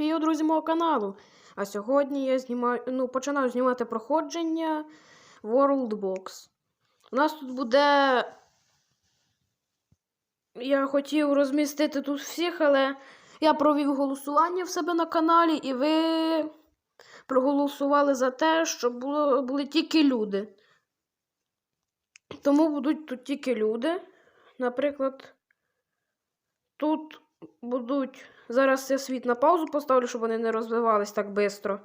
відео, друзі, мого каналу. А сьогодні я знімаю, ну, починаю знімати проходження World Box. У нас тут буде. Я хотів розмістити тут всіх, але я провів голосування в себе на каналі, і ви проголосували за те, щоб було, були тільки люди. Тому будуть тут тільки люди. Наприклад, тут будуть. Зараз я світ на паузу поставлю, щоб вони не розвивались так швидко.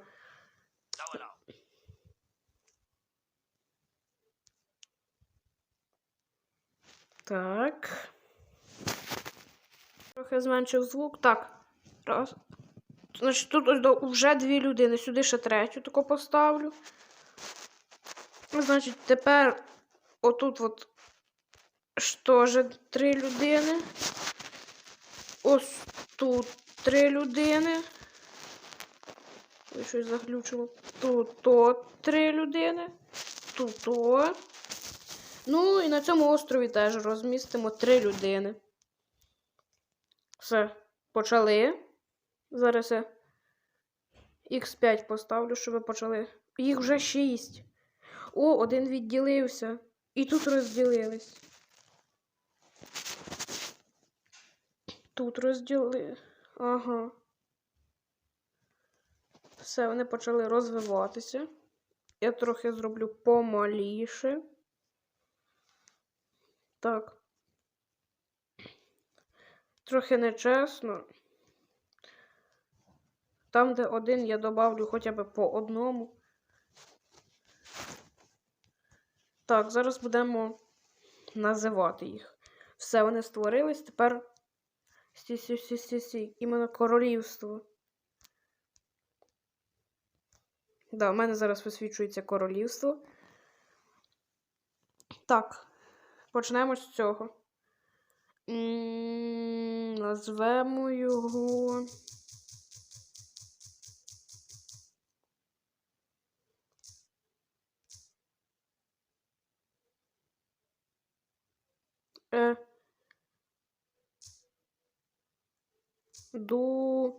Так. Трохи зменшив звук. Так. Раз. Значить, тут вже дві людини. Сюди ще третю таку поставлю. Значить, тепер отут от що ж три людини. Ось тут три людини. Ой, щось заглючило. Тут то три людини. Тут то. Ну і на цьому острові теж розмістимо три людини. Все, почали. Зараз я Х5 поставлю, щоб почали. Їх вже 6. О, один відділився. І тут розділились. Тут розділи. Ага. Все, вони почали розвиватися. Я трохи зроблю помаліше. Так. Трохи нечесно. Там, де один, я добавлю хоча б по одному. Так, зараз будемо називати їх. Все, вони створились. Тепер сі сі сі сі сі іменно королівство. Да, в мене зараз висвічується королівство. Так, почнемо з цього. Назвемо його. Е. Дулони.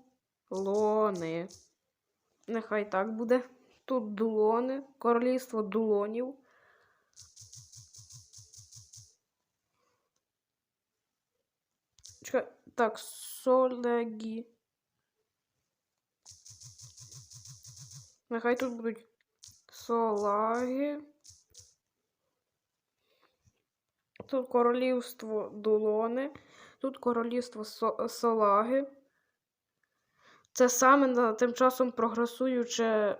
Нехай так буде. Тут дулони, королівство дулонів. Чекай, так, солегі. Нехай тут будуть солаги. Тут королівство Дулони, тут королівство Со- Солаги. Це саме на тим часом прогресуюче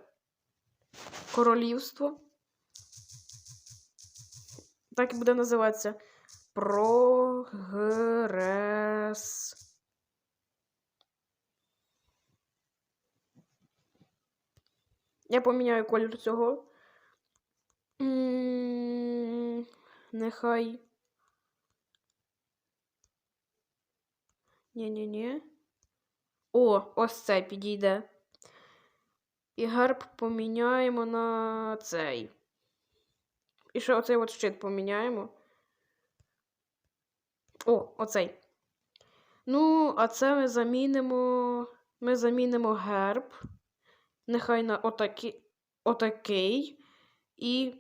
королівство. Так і буде називатися Прогрес. Я поміняю колір цього. Нехай. Ні-ні-ні. О, ось це підійде. І герб поміняємо на цей. І ще оцей от щит поміняємо. О, оцей. Ну, а це ми замінимо. Ми замінимо герб. Нехай на отакі, отакий. І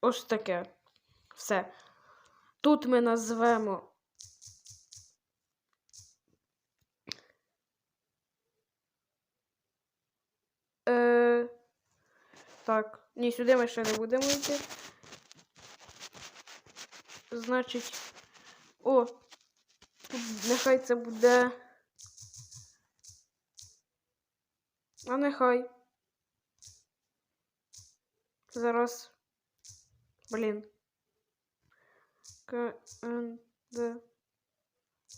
ось таке. Все. Тут ми назвемо. Е, так, ні, сюди ми ще не будемо йти. Значить. О, тут нехай це буде. А нехай. Зараз. Блін. К, Н, Д,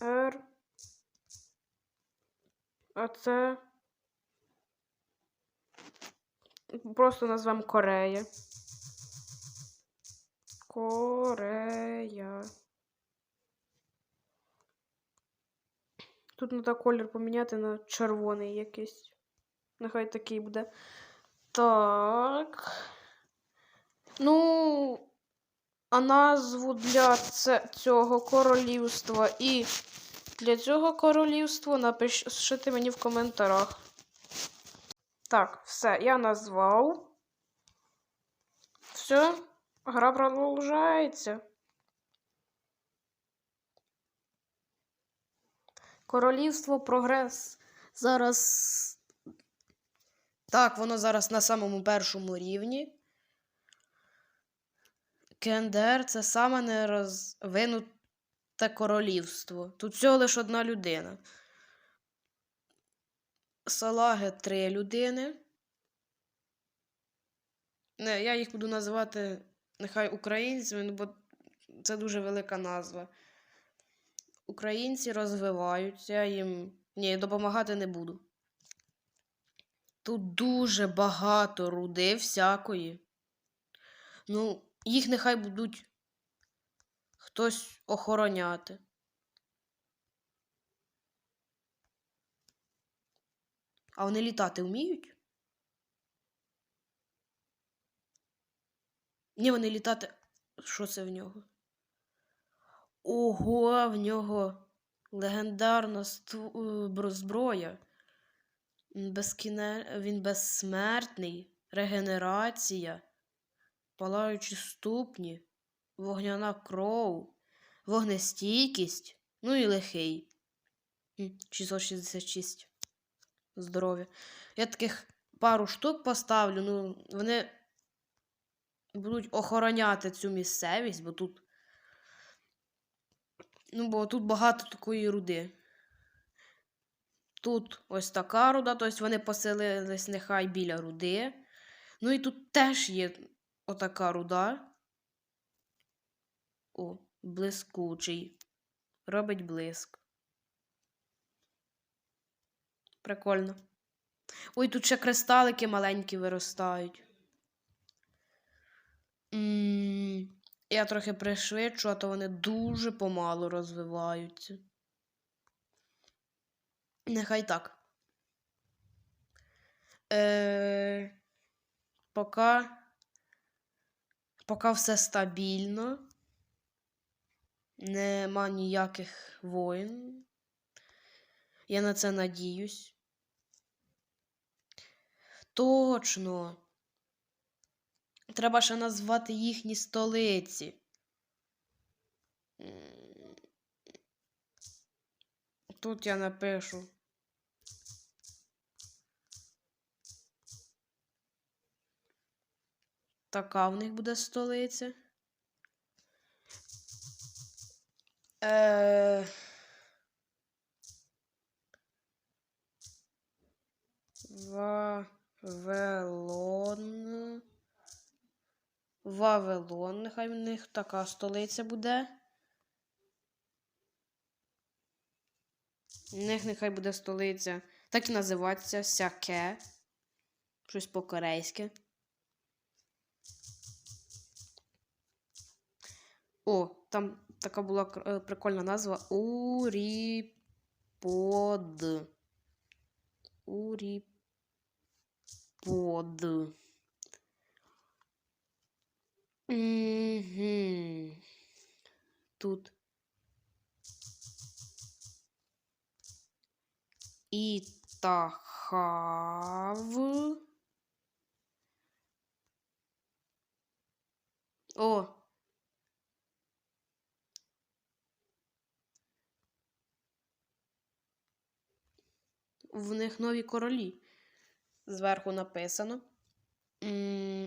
Р. А це. Просто назвемо Корея. Корея. Тут треба колір поміняти на червоний якийсь. Нехай такий буде. Так. Ну, а назву для цього королівства і для цього королівства напишіть мені в коментарях. Так, все, я назвав. Все, гра продовжується. Королівство прогрес. Зараз. Так, воно зараз на самому першому рівні. КНДР це саме нерозвинуте королівство. Тут всього лише одна людина. Салаги три людини. Не, я їх буду називати нехай українцями, бо це дуже велика назва. Українці розвиваються, їм. Ні, допомагати не буду. Тут дуже багато руди всякої. Ну, їх нехай будуть хтось охороняти. А вони літати вміють? Ні, вони літати. Що це в нього? Ого, в нього легендарна е, зброя. Безкіне... Він безсмертний, регенерація, палаючі ступні, вогняна кров, вогнестійкість, ну і лихий. 666 здоров'я. Я таких пару штук поставлю, ну, вони будуть охороняти цю місцевість, бо тут. Ну, бо тут багато такої руди. Тут ось така руда, тобто вони поселились нехай біля руди. Ну і тут теж є отака руда. О, блискучий. Робить блиск. Прикольно. Ой, тут ще кристалики маленькі виростають. Я трохи пришвидшу, а то вони дуже помало розвиваються. Нехай так. Е, поки, поки все стабільно. Нема ніяких воїн. Я на це надіюсь. Точно. Треба ще назвати їхні столиці. Тут я напишу. Така в них буде столиця. Е... Вавилон. Вавилон, нехай в них така столиця буде. В них нехай буде столиця. Так і називатися Сяке. Щось по-корейськи. О, там така була е, прикольна назва Уріпод. Уріпод. Угу. Тут. Ітахав. О. В них нові королі. Зверху написано.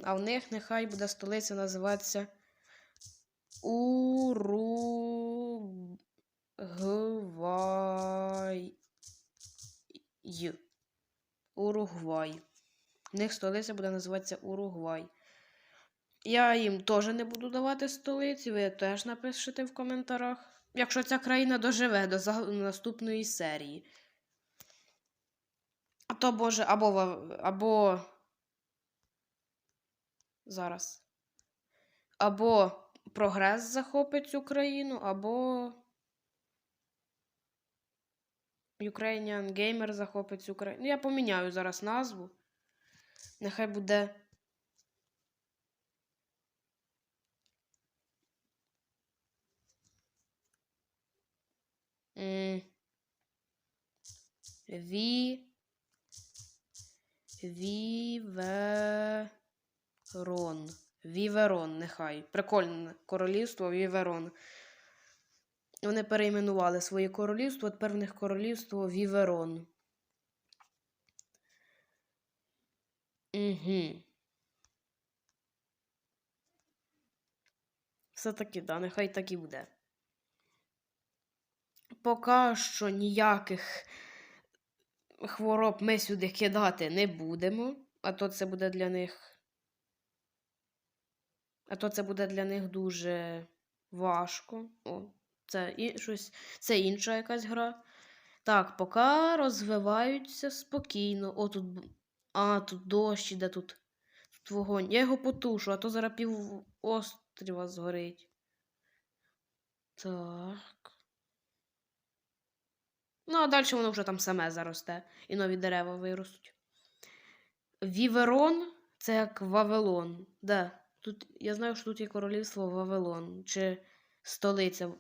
А в них нехай буде столиця називатися Уругвай. Уругвай. В них столиця буде називатися Уругвай. Я їм теж не буду давати столиці, ви теж напишете в коментарях. Якщо ця країна доживе до наступної серії. А то боже, або або. Зараз. Або прогрес захопить цю країну, або. Ukrainian Gamer захопить цю країну. Ну, я поміняю зараз назву. Нехай буде. Ві. Віверон. Віверон, нехай. Прикольне королівство Віверон. Вони перейменували своє королівство, тепер в них королівство Віверон. Угу. Все-таки, да, нехай так і буде. Поки що ніяких хвороб ми сюди кидати не будемо, а то це буде для них. А то це буде для них дуже важко. О, це і щось. Це інша якась гра. Так, поки розвиваються спокійно. О, тут. А, тут дощ іде тут. Тут вогонь. Я його потушу, а то зараз пів згорить. Так. Ну, а далі воно вже там саме заросте. І нові дерева виростуть. Віверон це як Вавилон. Де? Тут, я знаю, що тут є королівство Вавилон. Чи столиця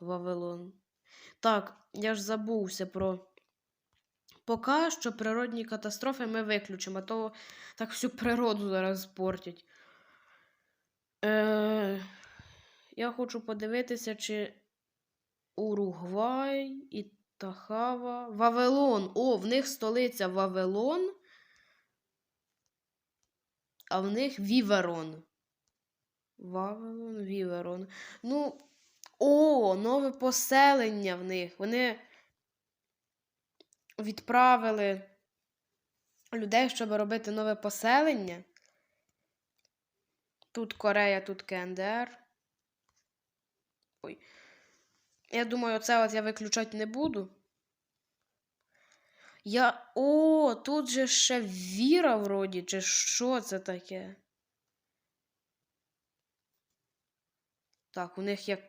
Вавилон. Так, я ж забувся про. Поки що природні катастрофи ми виключимо, а то так всю природу зараз спортять. Е, я хочу подивитися, чи Уругвай і Тахава. Вавилон. О, в них столиця Вавилон, а в них Віверон. Вавилон, Віверон. Ну, о, нове поселення в них. Вони відправили людей, щоб робити нове поселення. Тут Корея, тут КНДР. Ой. Я думаю, це от я виключати не буду. Я. О, тут же ще віра вроді, чи що це таке? Так, у них як.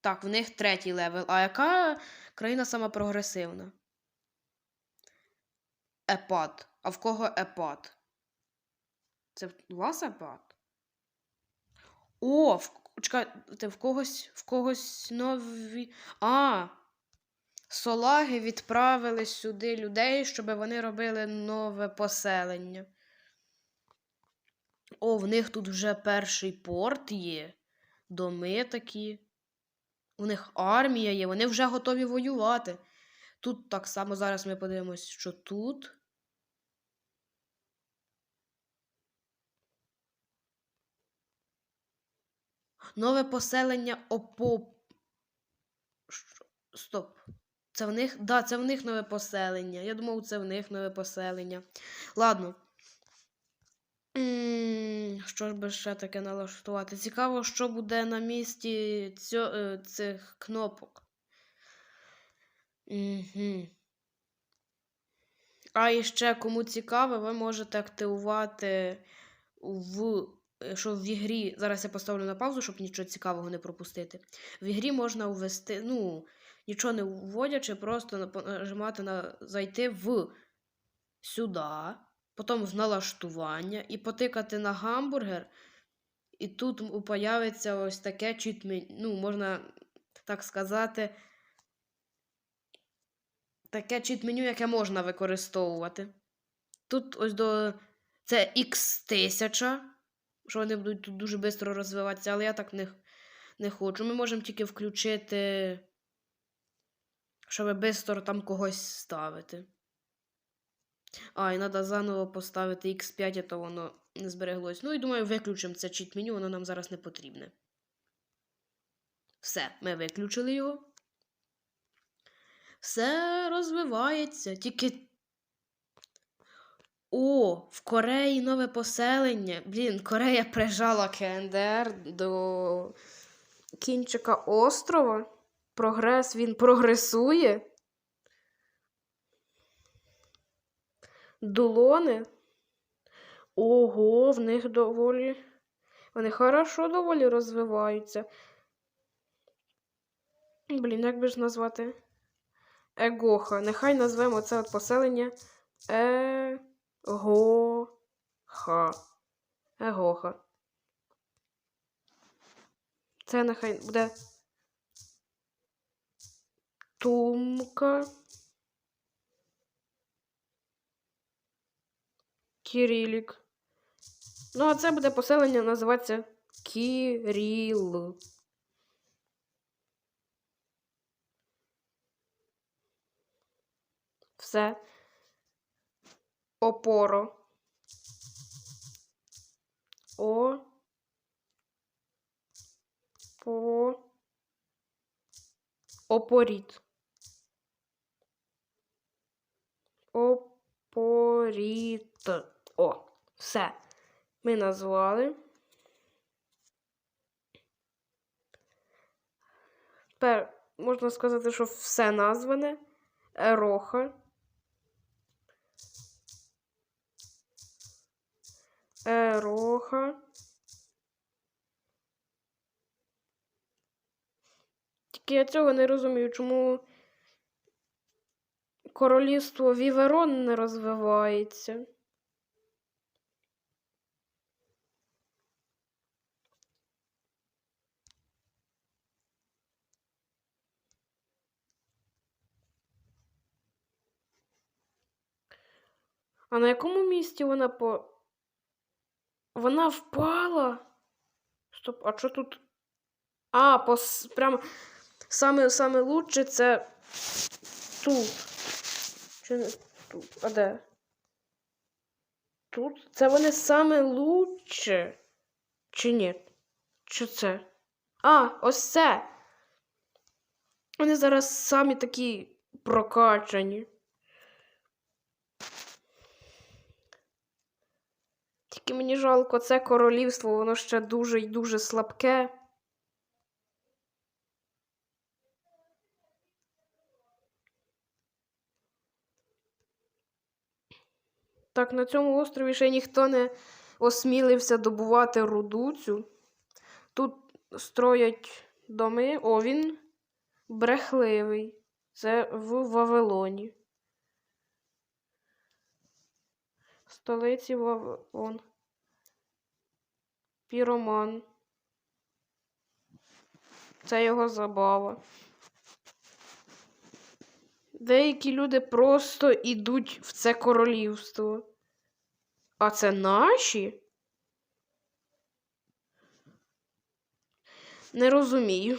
Так, в них третій левел. А яка країна сама прогресивна? Епад. А в кого епад? Це у вас епад? О, в, чекайте, в когось в когось нові. А! Солаги відправили сюди людей, щоб вони робили нове поселення. О, в них тут вже перший порт є. Доми такі. У них армія є, вони вже готові воювати. Тут так само зараз ми подивимось, що тут. Нове поселення ОПО. Стоп. Це в них. Да, це в них нове поселення. Я думав, це в них нове поселення. Ладно. Що ж би ще таке налаштувати? Цікаво, що буде на місці цьо, е, цих кнопок. Угу. А і ще, кому цікаво, ви можете активувати в. Е, Що в ігрі. Зараз я поставлю на паузу, щоб нічого цікавого не пропустити. В ігрі можна ввести, ну, нічого не вводячи, просто нажимати на зайти в сюди, потім в налаштування і потикати на гамбургер. І тут появиться ось таке чіт ну, можна так сказати, таке чіт-меню, яке можна використовувати. Тут ось до. Це X1000, що вони будуть тут дуже швидко розвиватися, але я так не, не хочу. Ми можемо тільки включити, щоб швидко там когось ставити. А, і треба заново поставити X5, а то воно не збереглось. Ну і думаю, виключимо це чіт-меню, воно нам зараз не потрібне. Все, ми виключили його. Все розвивається. Тільки. О, в Кореї нове поселення. Блін, Корея прижала КНДР до кінчика острова. Прогрес він прогресує. Дулони. Ого, в них доволі. Вони хорошо доволі розвиваються. Блін, як би ж назвати? Егоха. Нехай назвемо це от поселення Егоха. Егоха. Це нехай буде. Тумка. Кирилік. Ну, а це буде поселення називатися Кіріл. Все. Опоро. О. По. Опоріт. Опоріт. О, все. Ми назвали. Тепер можна сказати, що все назване. Ероха. Ероха. Тільки я цього не розумію, чому королівство Віверон не розвивається. А на якому місці вона по. Вона впала? Стоп, а що тут? А, по... с- прямо саме, саме лучше це тут. Чи не тут? А де? Тут? Це вони саме лучше. Чи ні? Чи це? А, ось це. Вони зараз самі такі прокачані. Тільки мені жалко, це королівство, воно ще дуже і дуже слабке. Так, на цьому острові ще ніхто не осмілився добувати руду цю. Тут строять доми. О, він брехливий. Це в Вавилоні. Столиці Вавилон. Піроман. Це його забава. Деякі люди просто ідуть в це королівство. А це наші? Не розумію.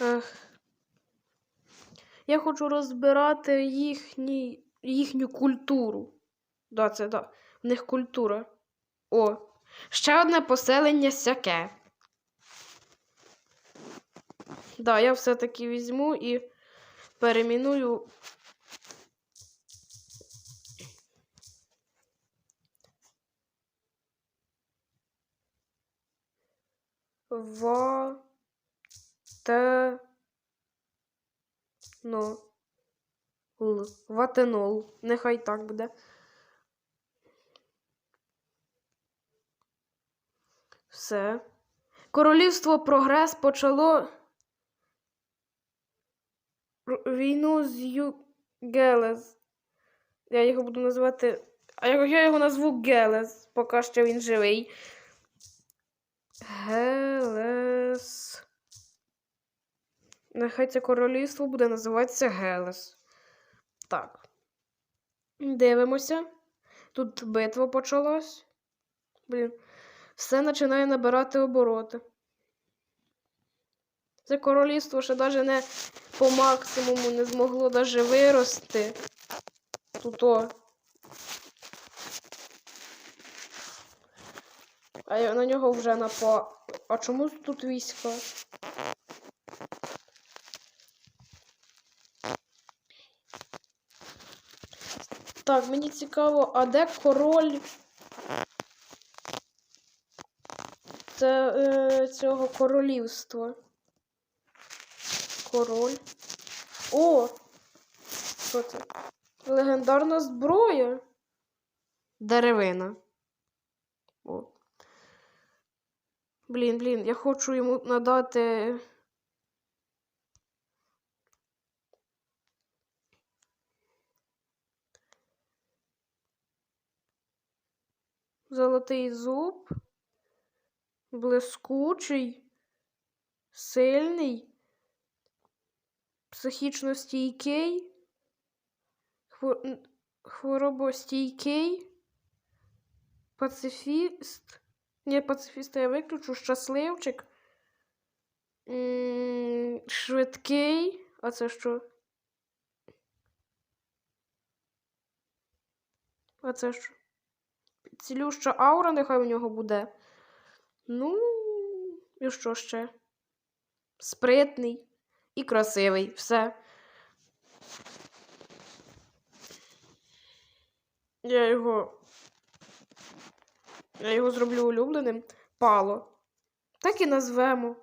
Ех. Я хочу розбирати їхні, їхню культуру. Да, це да. В них культура. О, ще одне поселення сяке. Да, я все-таки візьму і перейменую. Ва те но л. Ватенол. Нехай так буде. Все. Королівство Прогрес почало війну з Югелес. Я його буду називати. А я, його назву Гелес, поки що він живий. Гелес. Нехай це королівство буде називатися Гелес. Так. Дивимося. Тут битва почалась. Блін. Все починає набирати обороти. Це королівство ще навіть не по максимуму не змогло навіть вирости. Тут о. А на нього вже напав. А чому тут війська? Так, мені цікаво, а де король це, е, цього королівства? Король. О! Що це? Легендарна зброя. Деревина. О. Блін, блін, я хочу йому надати. Золотий зуб. блискучий, сильний, психічно стійкий, хворобостійкий, пацифіст. Ні, пацифіста я виключу, щасливчик. Швидкий. А це що? А це що? Цілюща аура, нехай у нього буде. Ну, і що ще? Спритний і красивий. Все. Я його. Я його зроблю улюбленим. Пало. Так і назвемо.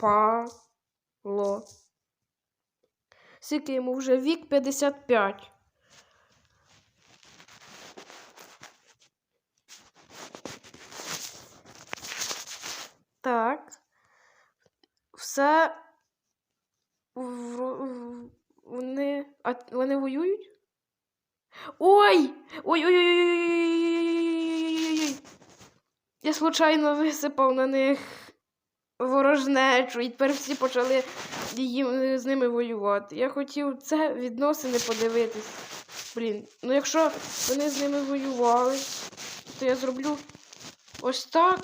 Пало. Скільки йому вже вік 55. Так. Все. Вони. А вони воюють? Ой! Ой-ой-ой! Я случайно висипав на них ворожнечу, і тепер всі почали їм, з ними воювати. Я хотів це відносини подивитись. Блін, ну якщо вони з ними воювали, то я зроблю ось так.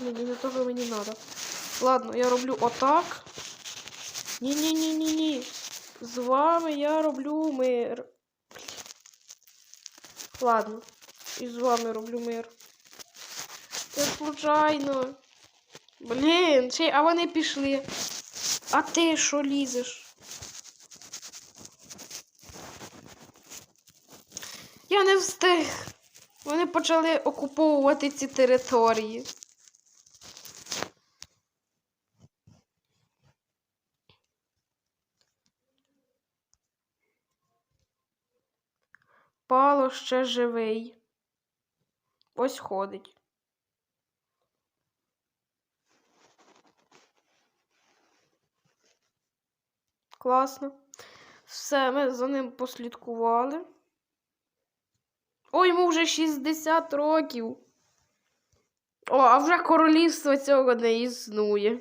Ні, не того мені треба. Ладно, я роблю отак. Ні-ні-ні-ні-ні. З вами я роблю мир. Ладно. І з вами роблю мир. Я случайно. Блін, ще а вони пішли. А ти що лізеш? Я не встиг. Вони почали окуповувати ці території. Ще живий. Ось ходить. Класно. Все, ми за ним послідкували. Ой, йому вже 60 років. О, а вже королівство цього не існує.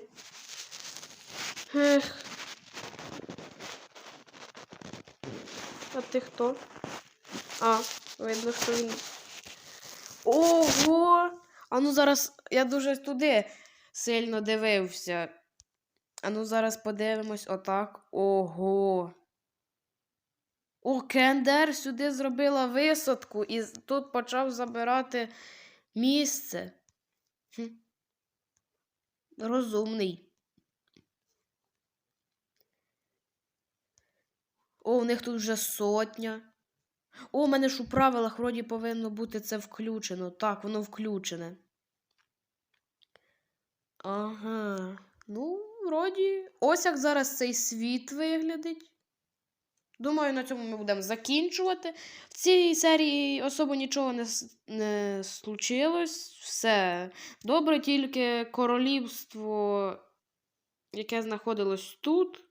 Ех. А ти хто? А, видно, що він. Ого! А ну зараз я дуже туди сильно дивився. А ну зараз подивимось отак. Ого. О, Кендер сюди зробила висадку і тут почав забирати місце. Хм. Розумний. О, у них тут вже сотня. О, у мене ж у правилах вроді повинно бути це включено. Так, воно включене. Ага. Ну, вроді. Ось як зараз цей світ виглядить. Думаю, на цьому ми будемо закінчувати. В цій серії особо нічого не, не случилось. Все добре, тільки королівство, яке знаходилось тут.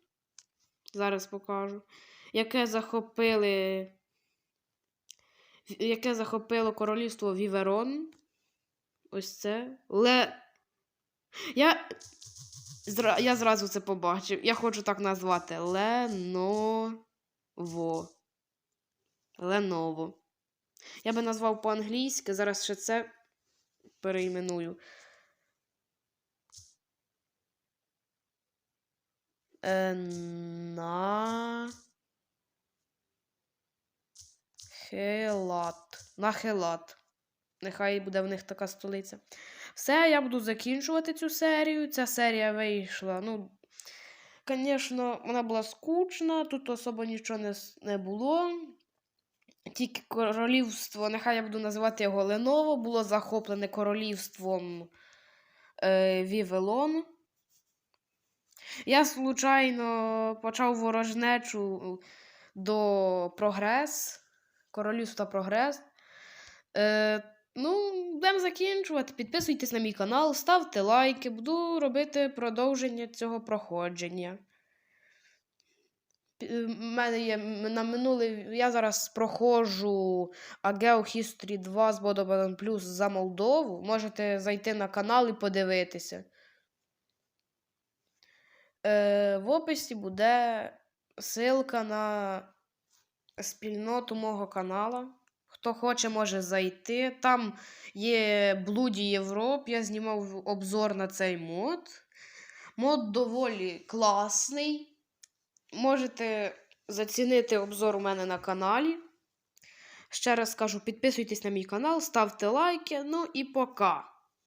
Зараз покажу. Яке захопили. Яке захопило королівство Віверон. Ось це. Ле. Я. Зра... Я зразу це побачив. Я хочу так назвати. Леново. Леново. Я би назвав по-англійськи, зараз ще це перейменую. Е, на... Хелат. На Хелат. Нехай буде в них така столиця. Все, я буду закінчувати цю серію. Ця серія вийшла. Ну, звісно, вона була скучна, тут особо нічого не, не було. Тільки королівство, нехай я буду називати його Леново, було захоплене королівством е, Вівелон. Я, случайно, почав ворожнечу до Прогрес, королівства Прогрес. Е, ну, будемо закінчувати. Підписуйтесь на мій канал, ставте лайки, буду робити продовження цього проходження. В мене є на минулий. Я зараз проходжу Ageo History 2 з Бодобален Плюс за Молдову. Можете зайти на канал і подивитися. Е, в описі буде ссылка на спільноту мого канала. Хто хоче, може зайти. Там є Блуді Європ. Я знімав обзор на цей мод. Мод доволі класний. Можете зацінити обзор у мене на каналі. Ще раз скажу, підписуйтесь на мій канал, ставте лайки. Ну і пока.